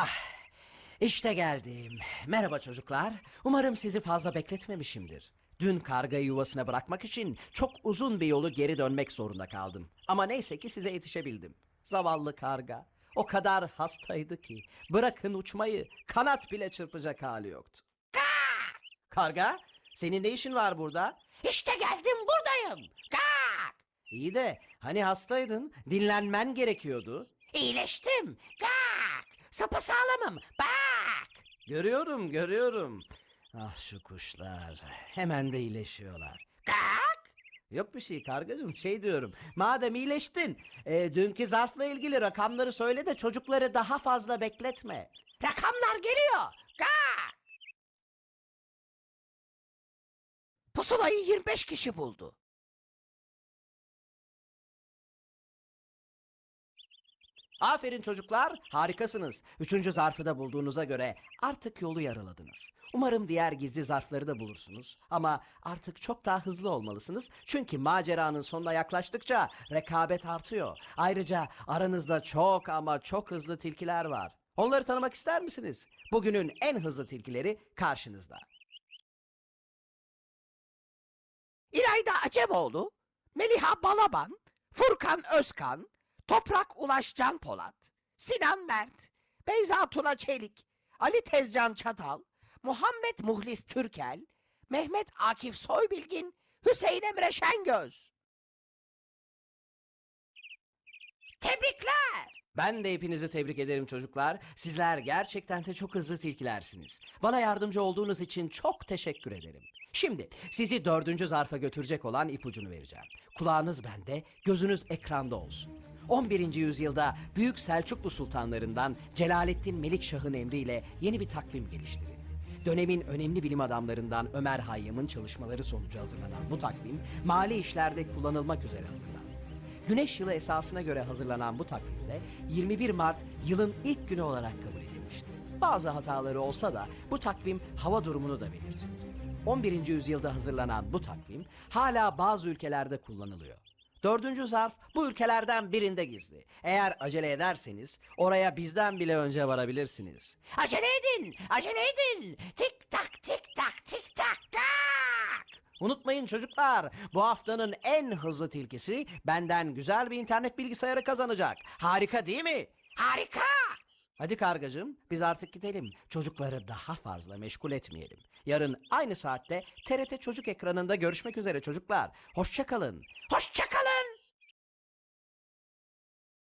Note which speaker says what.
Speaker 1: Ah, işte geldim. Merhaba çocuklar. Umarım sizi fazla bekletmemişimdir. Dün kargayı yuvasına bırakmak için çok uzun bir yolu geri dönmek zorunda kaldım. Ama neyse ki size yetişebildim. Zavallı karga. O kadar hastaydı ki bırakın uçmayı kanat bile çırpacak hali yoktu. Kak! Karga, senin ne işin var burada? İşte geldim buradayım. Kak! İyi de hani hastaydın, dinlenmen gerekiyordu. İyileştim. Kak! Sapasağlamım. Bak! Görüyorum, görüyorum. Ah şu kuşlar. Hemen de iyileşiyorlar. Kak! Yok bir şey kargacığım şey diyorum. Madem iyileştin e, dünkü zarfla ilgili rakamları söyle de çocukları daha fazla bekletme. Rakamlar geliyor. Kak! Pusulayı 25 kişi buldu. Aferin çocuklar, harikasınız. Üçüncü zarfı da bulduğunuza göre artık yolu yaraladınız. Umarım diğer gizli zarfları da bulursunuz. Ama artık çok daha hızlı olmalısınız. Çünkü maceranın sonuna yaklaştıkça rekabet artıyor. Ayrıca aranızda çok ama çok hızlı tilkiler var. Onları tanımak ister misiniz? Bugünün en hızlı tilkileri karşınızda.
Speaker 2: İlayda Aceboğlu, Meliha Balaban, Furkan Özkan, Toprak Ulaş Can Polat, Sinan Mert, Beyza Tuna Çelik, Ali Tezcan Çatal, Muhammed Muhlis Türkel, Mehmet Akif Soybilgin, Hüseyin Emre Şengöz. Tebrikler!
Speaker 1: Ben de hepinizi tebrik ederim çocuklar. Sizler gerçekten de çok hızlı tilkilersiniz. Bana yardımcı olduğunuz için çok teşekkür ederim. Şimdi sizi dördüncü zarfa götürecek olan ipucunu vereceğim. Kulağınız bende, gözünüz ekranda olsun. 11. yüzyılda Büyük Selçuklu sultanlarından Celaleddin Melikşah'ın emriyle yeni bir takvim geliştirildi. Dönemin önemli bilim adamlarından Ömer Hayyam'ın çalışmaları sonucu hazırlanan bu takvim mali işlerde kullanılmak üzere hazırlandı. Güneş yılı esasına göre hazırlanan bu takvimde 21 Mart yılın ilk günü olarak kabul edilmişti. Bazı hataları olsa da bu takvim hava durumunu da belirtiyor. 11. yüzyılda hazırlanan bu takvim hala bazı ülkelerde kullanılıyor. Dördüncü zarf bu ülkelerden birinde gizli. Eğer acele ederseniz oraya bizden bile önce varabilirsiniz.
Speaker 2: Acele edin, acele edin. Tik tak, tik tak, tik tak, tak.
Speaker 1: Unutmayın çocuklar, bu haftanın en hızlı tilkisi benden güzel bir internet bilgisayarı kazanacak. Harika değil mi?
Speaker 2: Harika!
Speaker 1: Hadi kargacığım, biz artık gidelim. Çocukları daha fazla meşgul etmeyelim. Yarın aynı saatte TRT Çocuk ekranında görüşmek üzere çocuklar. Hoşça kalın.
Speaker 2: Hoşçakalın.